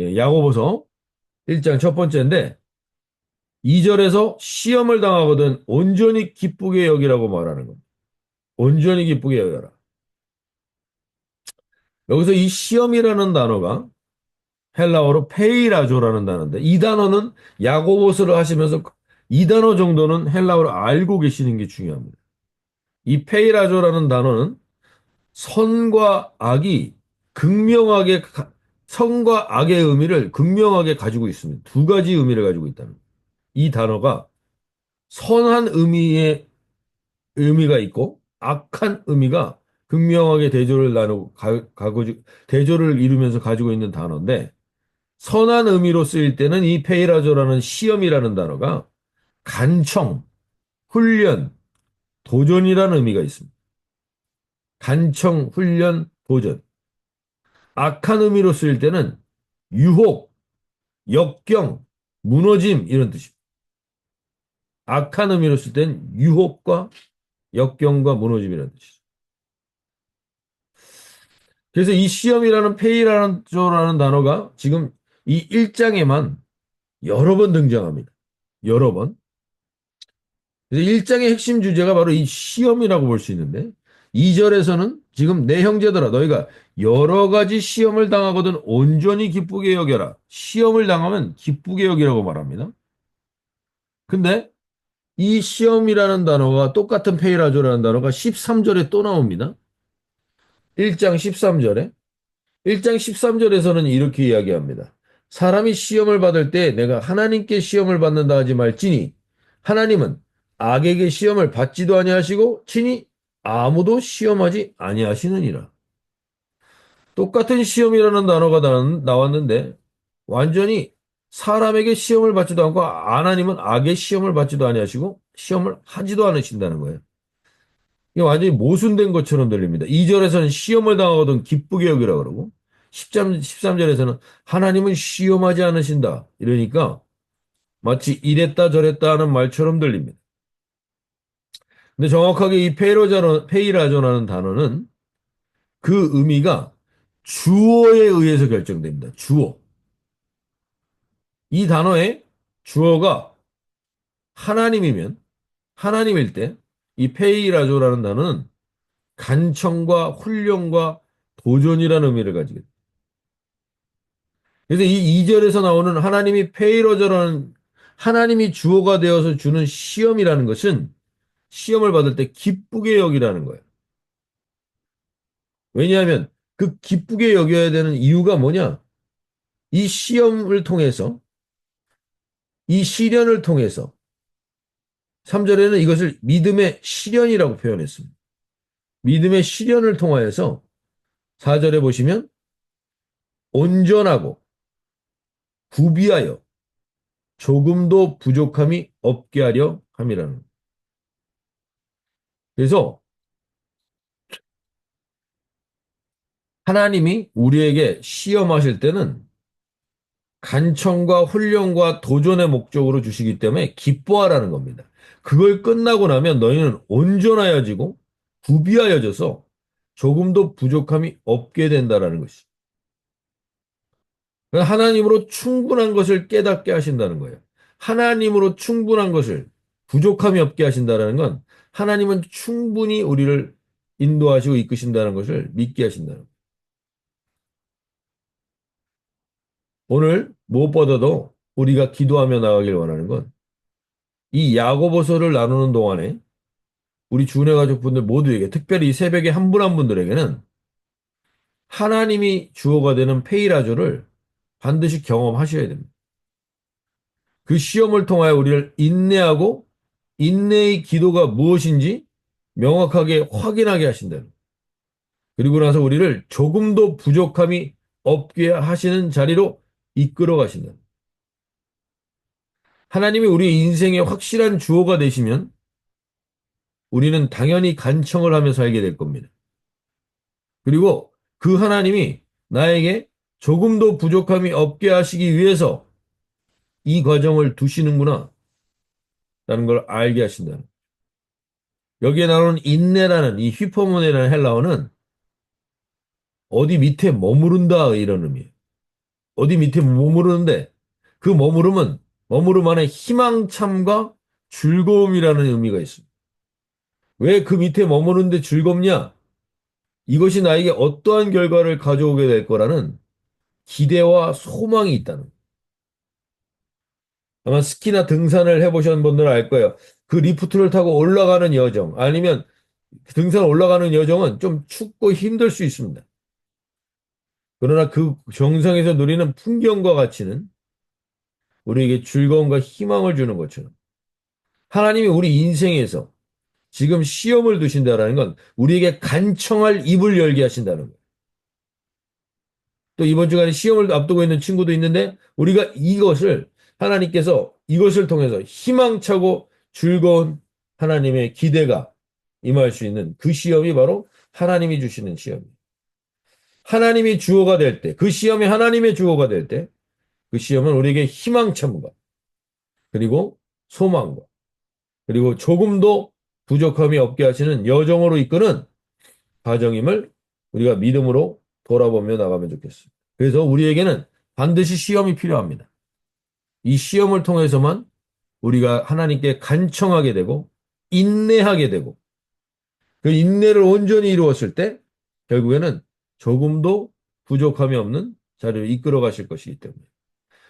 예, 야고보서 1장 첫 번째인데 2절에서 시험을 당하거든 온전히 기쁘게 여기라고 말하는 겁니다. 온전히 기쁘게 여겨라. 여기서 이 시험이라는 단어가 헬라어로 페이라조라는 단어인데 이 단어는 야고보스를 하시면서 이 단어 정도는 헬라어로 알고 계시는 게 중요합니다. 이 페이라조라는 단어는 선과 악이 극명하게 선과 악의 의미를 극명하게 가지고 있습니다. 두 가지 의미를 가지고 있다는 이 단어가 선한 의미의 의미가 있고 악한 의미가 극명하게 대조를 나누고 가, 가고 대조를 이루면서 가지고 있는 단어인데 선한 의미로 쓰일 때는 이 페이라조라는 시험이라는 단어가 간청, 훈련, 도전이라는 의미가 있습니다. 간청, 훈련, 도전. 악한 의미로 쓰일 때는 유혹, 역경, 무너짐 이런 뜻입니다. 악한 의미로 쓸 때는 유혹과 역경과 무너짐이라는 뜻이죠. 그래서 이 시험이라는 페이라는 단어가 지금 이 1장에만 여러 번 등장합니다. 여러 번. 그래서 1장의 핵심 주제가 바로 이 시험이라고 볼 수 있는데 2절에서는 지금 내 형제들아 너희가 여러 가지 시험을 당하거든 온전히 기쁘게 여겨라. 시험을 당하면 기쁘게 여기라고 말합니다. 근데 이 시험이라는 단어가 똑같은 페이라조라는 단어가 13절에 또 나옵니다. 1장 13절에 1장 13절에서는 이렇게 이야기합니다. 사람이 시험을 받을 때 내가 하나님께 시험을 받는다 하지 말지니 하나님은 악에게 시험을 받지도 아니하시고 친히 아무도 시험하지 아니하시느니라. 똑같은 시험이라는 단어가 나왔는데 완전히 사람에게 시험을 받지도 않고 하나님은 악의 시험을 받지도 아니하시고 시험을 하지도 않으신다는 거예요. 이게 완전히 모순된 것처럼 들립니다. 2절에서는 시험을 당하거든 기쁘게 여기라 그러고 13, 13절에서는 하나님은 시험하지 않으신다. 이러니까 마치 이랬다 저랬다 하는 말처럼 들립니다. 근데 정확하게 이 페이로자로, 페이라조라는 단어는 그 의미가 주어에 의해서 결정됩니다. 주어. 이 단어의 주어가 하나님이면 하나님일 때 이 페이라조라는 단어는 간청과 훈련과 도전이라는 의미를 가지게 됩니다. 그래서 이 2절에서 나오는 하나님이 페이러저라는 하나님이 주어가 되어서 주는 시험이라는 것은 시험을 받을 때 기쁘게 여기라는 거예요. 왜냐하면 그 기쁘게 여겨야 되는 이유가 뭐냐? 이 시험을 통해서 이 시련을 통해서 3절에는 이것을 믿음의 시련이라고 표현했습니다. 믿음의 시련을 통하여서 4절에 보시면 온전하고 구비하여 조금도 부족함이 없게 하려 함이라는. 그래서 하나님이 우리에게 시험하실 때는 간청과 훈련과 도전의 목적으로 주시기 때문에 기뻐하라는 겁니다. 그걸 끝나고 나면 너희는 온전하여지고 구비하여져서 조금도 부족함이 없게 된다라는 것이. 하나님으로 충분한 것을 깨닫게 하신다는 거예요. 하나님으로 충분한 것을 부족함이 없게 하신다는 건 하나님은 충분히 우리를 인도하시고 이끄신다는 것을 믿게 하신다는 거예요. 오늘 무엇보다도 우리가 기도하며 나가길 원하는 건 이 야고보서를 나누는 동안에 우리 주은혜 가족분들 모두에게 특별히 새벽에 한 분 한 분들에게는 하나님이 주어가 되는 페이라조를 반드시 경험하셔야 됩니다. 그 시험을 통하여 우리를 인내하고 인내의 기도가 무엇인지 명확하게 확인하게 하신다. 그리고 나서 우리를 조금도 부족함이 없게 하시는 자리로 이끌어 가신다. 하나님이 우리 인생의 확실한 주어가 되시면 우리는 당연히 간청을 하며 살게 될 겁니다. 그리고 그 하나님이 나에게 조금도 부족함이 없게 하시기 위해서 이 과정을 두시는구나. 라는 걸 알게 하신다는. 여기에 나오는 인내라는 이 휘퍼모네라는 헬라어는 어디 밑에 머무른다 이런 의미예요. 어디 밑에 머무르는데 그 머무름은 머무름 안에 희망참과 즐거움이라는 의미가 있습니다. 왜 그 밑에 머무르는데 즐겁냐? 이것이 나에게 어떠한 결과를 가져오게 될 거라는 기대와 소망이 있다는 거예요. 아마 스키나 등산을 해보신 분들은 알 거예요. 그 리프트를 타고 올라가는 여정, 아니면 등산 올라가는 여정은 좀 춥고 힘들 수 있습니다. 그러나 그 정상에서 누리는 풍경과 가치는 우리에게 즐거움과 희망을 주는 것처럼 하나님이 우리 인생에서 지금 시험을 두신다는 건 우리에게 간청할 입을 열게 하신다는 거예요. 또 이번 주간에 시험을 앞두고 있는 친구도 있는데 우리가 이것을 하나님께서 이것을 통해서 희망차고 즐거운 하나님의 기대가 임할 수 있는 그 시험이 바로 하나님이 주시는 시험이에요. 하나님이 주어가 될 때, 그 시험이 하나님의 주어가 될 때, 그 시험은 우리에게 희망참과, 그리고 소망과, 그리고 조금도 부족함이 없게 하시는 여정으로 이끄는 과정임을 우리가 믿음으로 돌아보며 나가면 좋겠습니다. 그래서 우리에게는 반드시 시험이 필요합니다. 이 시험을 통해서만 우리가 하나님께 간청하게 되고, 인내하게 되고, 그 인내를 온전히 이루었을 때, 결국에는 조금도 부족함이 없는 자리를 이끌어 가실 것이기 때문에.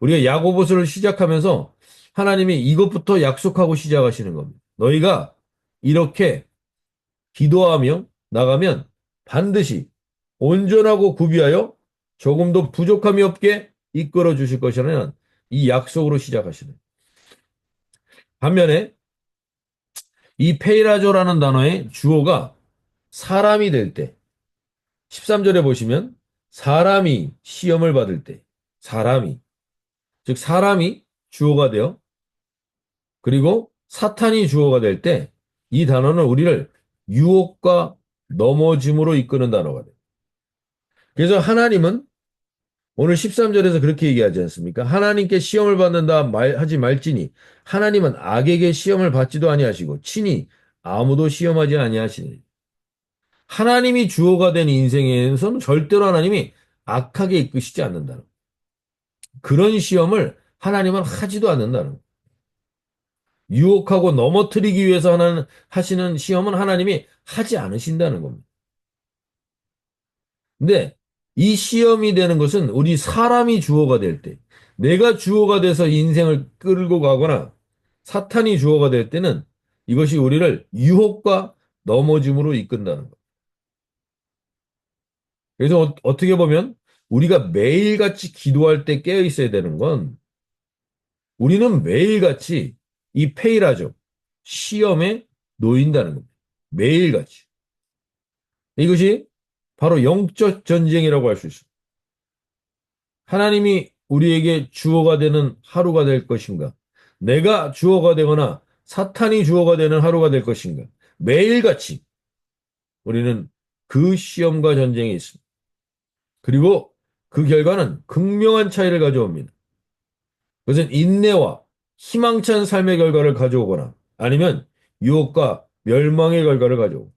우리가 야고보서를 시작하면서 하나님이 이것부터 약속하고 시작하시는 겁니다. 너희가 이렇게 기도하며 나가면 반드시 온전하고 구비하여 조금도 부족함이 없게 이끌어 주실 것이라는 이 약속으로 시작하시는. 반면에 이 페이라조라는 단어의 주어가 사람이 될 때, 13절에 보시면 사람이 시험을 받을 때, 사람이, 즉 사람이 주어가 되어 그리고 사탄이 주어가 될 때 이 단어는 우리를 유혹과 넘어짐으로 이끄는 단어가 돼요. 그래서 하나님은 오늘 13절에서 그렇게 얘기하지 않습니까? 하나님께 시험을 받는다 말, 하지 말지니 하나님은 악에게 시험을 받지도 아니하시고 친히 아무도 시험하지 아니하시니 하나님이 주어가 된 인생에서는 절대로 하나님이 악하게 이끄시지 않는다는 그런 시험을 하나님은 하지도 않는다는 유혹하고 넘어뜨리기 위해서 하는, 하시는 시험은 하나님이 하지 않으신다는 겁니다. 근데 이 시험이 되는 것은 우리 사람이 주어가 될 때, 내가 주어가 돼서 인생을 끌고 가거나 사탄이 주어가 될 때는 이것이 우리를 유혹과 넘어짐으로 이끈다는 것. 그래서 어, 떻게 보면 우리가 매일같이 기도할 때 깨어 있어야 되는 건 우리는 매일같이 이 페이라죠. 시험에 놓인다는 겁니다. 매일같이. 이것이 바로 영적 전쟁이라고 할 수 있습니다. 하나님이 우리에게 주어가 되는 하루가 될 것인가? 내가 주어가 되거나 사탄이 주어가 되는 하루가 될 것인가? 매일같이 우리는 그 시험과 전쟁이 있습니다. 그리고 그 결과는 극명한 차이를 가져옵니다. 그것은 인내와 희망찬 삶의 결과를 가져오거나 아니면 유혹과 멸망의 결과를 가져오고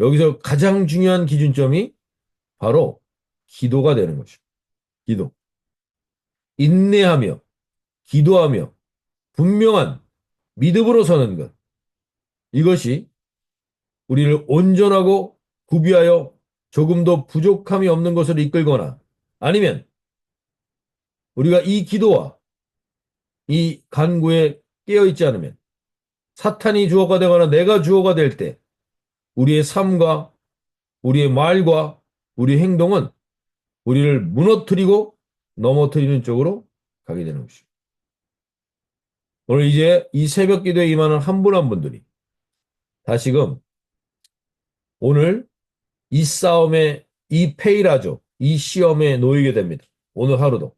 여기서 가장 중요한 기준점이 바로 기도가 되는 것이죠. 기도. 인내하며 기도하며 분명한 믿음으로 서는 것. 이것이 우리를 온전하고 구비하여 조금도 부족함이 없는 것을 이끌거나 아니면 우리가 이 기도와 이 간구에 깨어있지 않으면 사탄이 주어가 되거나 내가 주어가 될 때 우리의 삶과 우리의 말과 우리의 행동은 우리를 무너뜨리고 넘어뜨리는 쪽으로 가게 되는 것입니다. 오늘 이제 이 새벽 기도에 임하는 한분한 분들이 다시금 오늘 이 싸움에 이 페이라죠. 이 시험에 놓이게 됩니다. 오늘 하루도.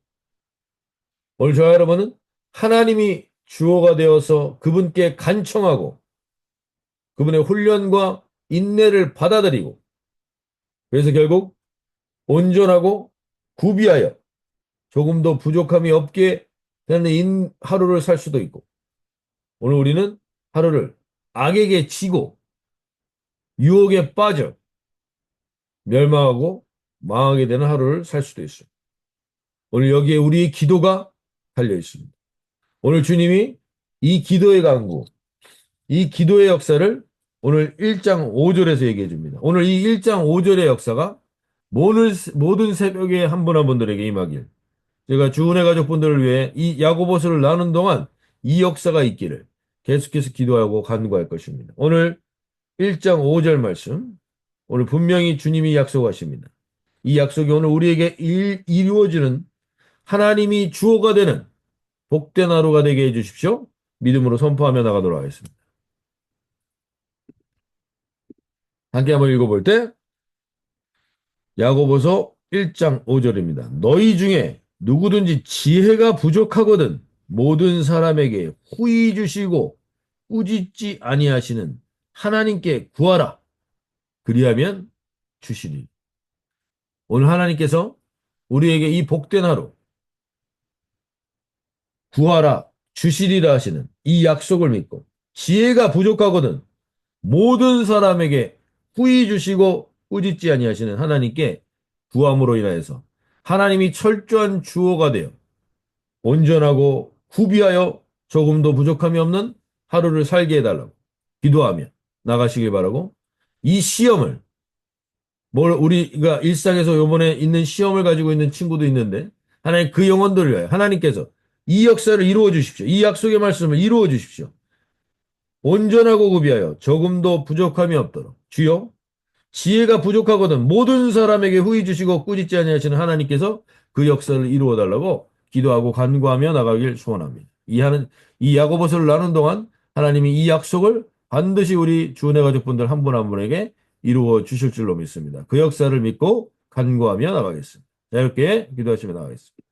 오늘 저와 여러분은 하나님이 주어가 되어서 그분께 간청하고 그분의 훈련과 인내를 받아들이고 그래서 결국 온전하고 구비하여 조금도 부족함이 없게 되는 하루를 살 수도 있고 오늘 우리는 하루를 악에게 지고 유혹에 빠져 멸망하고 망하게 되는 하루를 살 수도 있어요. 오늘 여기에 우리의 기도가 달려 있습니다. 오늘 주님이 이 기도의 강구, 이 기도의 역사를 오늘 1장 5절에서 얘기해 줍니다. 오늘 이 1장 5절의 역사가 모든, 모든 새벽에 한 분 한 분들에게 임하길. 제가 주은혜 가족분들을 위해 이 야고보서를 나눈 동안 이 역사가 있기를 계속해서 기도하고 간구할 것입니다. 오늘 1장 5절 말씀, 오늘 분명히 주님이 약속하십니다. 이 약속이 오늘 우리에게 일, 이루어지는 하나님이 주어가 되는 복된 하루가 되게 해주십시오. 믿음으로 선포하며 나가도록 하겠습니다. 함께 한번 읽어볼 때 야고보서 1장 5절입니다. 너희 중에 누구든지 지혜가 부족하거든 모든 사람에게 후히 주시고 꾸짖지 아니하시는 하나님께 구하라. 그리하면 주시리. 오늘 하나님께서 우리에게 이 복된 하루 구하라 주시리라 하시는 이 약속을 믿고 지혜가 부족하거든 모든 사람에게 후히 주시고 꾸짖지 아니하시는 하나님께 구함으로 인하여서 하나님이 철저한 주어가 되어 온전하고 구비하여 조금도 부족함이 없는 하루를 살게 해달라고 기도하며 나가시길 바라고 이 시험을 뭘 우리가 일상에서 요번에 있는 시험을 가지고 있는 친구도 있는데 하나님 그 영혼들을 위하여 하나님께서 이 역사를 이루어 주십시오. 이 약속의 말씀을 이루어 주십시오. 온전하고 구비하여 조금도 부족함이 없도록 주여 지혜가 부족하거든 모든 사람에게 후히 주시고 꾸짖지 아니하시는 하나님께서 그 역사를 이루어 달라고 기도하고 간구하며 나가길 소원합니다. 이 하는 이 야고보서를 나눈 동안 하나님이 이 약속을 반드시 우리 주은혜 가족분들 한 분한 분에게 이루어 주실 줄로 믿습니다. 그 역사를 믿고 간구하며 나가겠습니다. 자, 이렇게 기도하시며 나가겠습니다.